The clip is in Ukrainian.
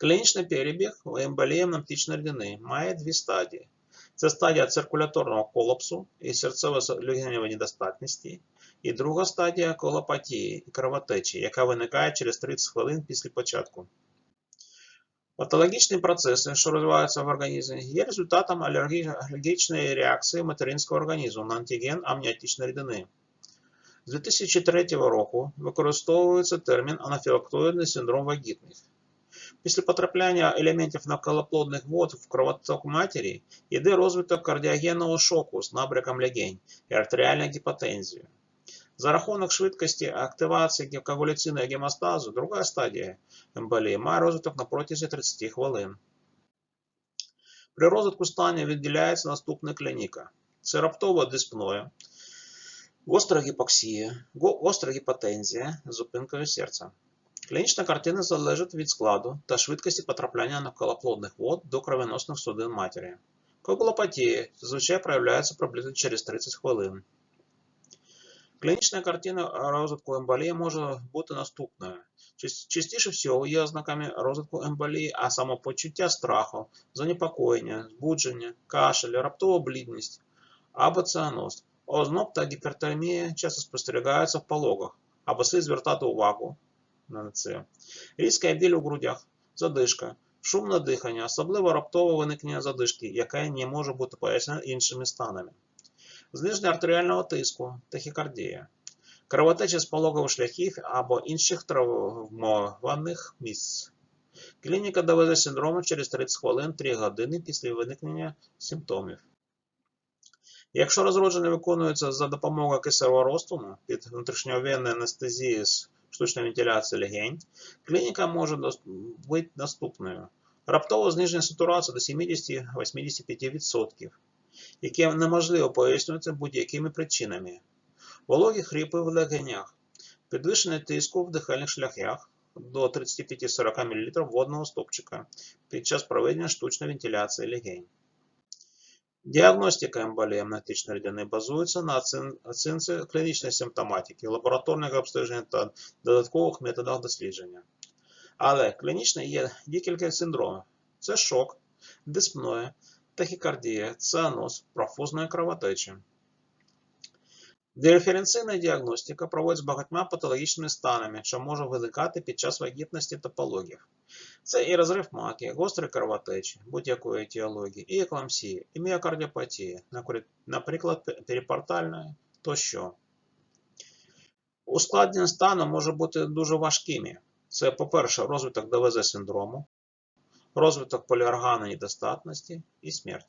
Клінічний перебіг емболії амнематичної рідини має дві стадії. Це стадія циркуляторного колапсу і серцево-легеневої недостатності, і друга стадія колопатії і кровотечі, яка виникає через 30 хвилин після початку. Патологічні процеси, що розвиваються в організмі, є результатом алергі- алергічної реакції материнського організму на антиген амніотичної рідини. З 2003 року використовується термін анафілактоїдний синдром вагітних. Після потрапляння елементів навколоплодних вод в кровоток матері йде розвиток кардіогенного шоку з набряком легень і артеріальної гіпотензії. За рахунок швидкості активації коагуляційної гемостазу, друга стадія емболії має розвиток на протязі 30 хвилин. При розвитку стану відділяється наступна клініка. Це раптова диспноя, гостра гіпоксія, го- гостра гіпотензія зупинкою серця. Клінічна картина залежить від складу та швидкості потрапляння навколоплодних вод до кровеносних судин матері. Коагулопатія зазвичай проявляється приблизно через 30 хвилин. Клінічна картина розвитку емболії може бути наступною. Част- Частіше всього є ознаками розвитку емболії, а самопочуття страху, занепокоєння, збудження, кашель, раптова блідність або цианоз. Озноб та гіпертермія часто спостерігаються в пологах, або слід звертати увагу на це. Різка біль у грудях, задишка, шумне дихання, особливо раптове виникнення задишки, яке не може бути пояснено іншими станами. Зниження артеріального тиску, тахікардія, кровотеча з пологових шляхів або інших травмованих місць. Клініка доведе синдрому через 30 хвилин 3 години після виникнення симптомів. Якщо розродження виконується за допомогою киселевого розтину під внутрішньовенної анестезії з штучної вентиляції легень, клініка може бути наступною. Раптове зниження сатурації до 70-85%, яке неможливо пояснювати будь-якими причинами. Вологі хрипи в легенях, підвищення тиску в дихальних шляхах до 35-40 мл водного стопчика під час проведення штучної вентиляції легень. Діагностика емболії амнетичної рідини базується на оцін- оцінці клінічної симптоматики, лабораторних обстежень та додаткових методах дослідження. Але клінічно є декілька синдромів: це шок, диспноя, тахікардія, цианоз, профузна кровотеча. Диференційна діагностика проводиться з багатьма патологічними станами, що може виникати під час вагітності та пологів. Це і розрив маки, гострі кровотечі будь-якої етіології, і екламсія, і міокардіопатія, напри- наприклад, пе- перипортальна тощо. Ускладнення стану може бути дуже важкими. Це, по-перше, розвиток ДВЗ синдрому, розвиток поліорганної недостатності і смерть.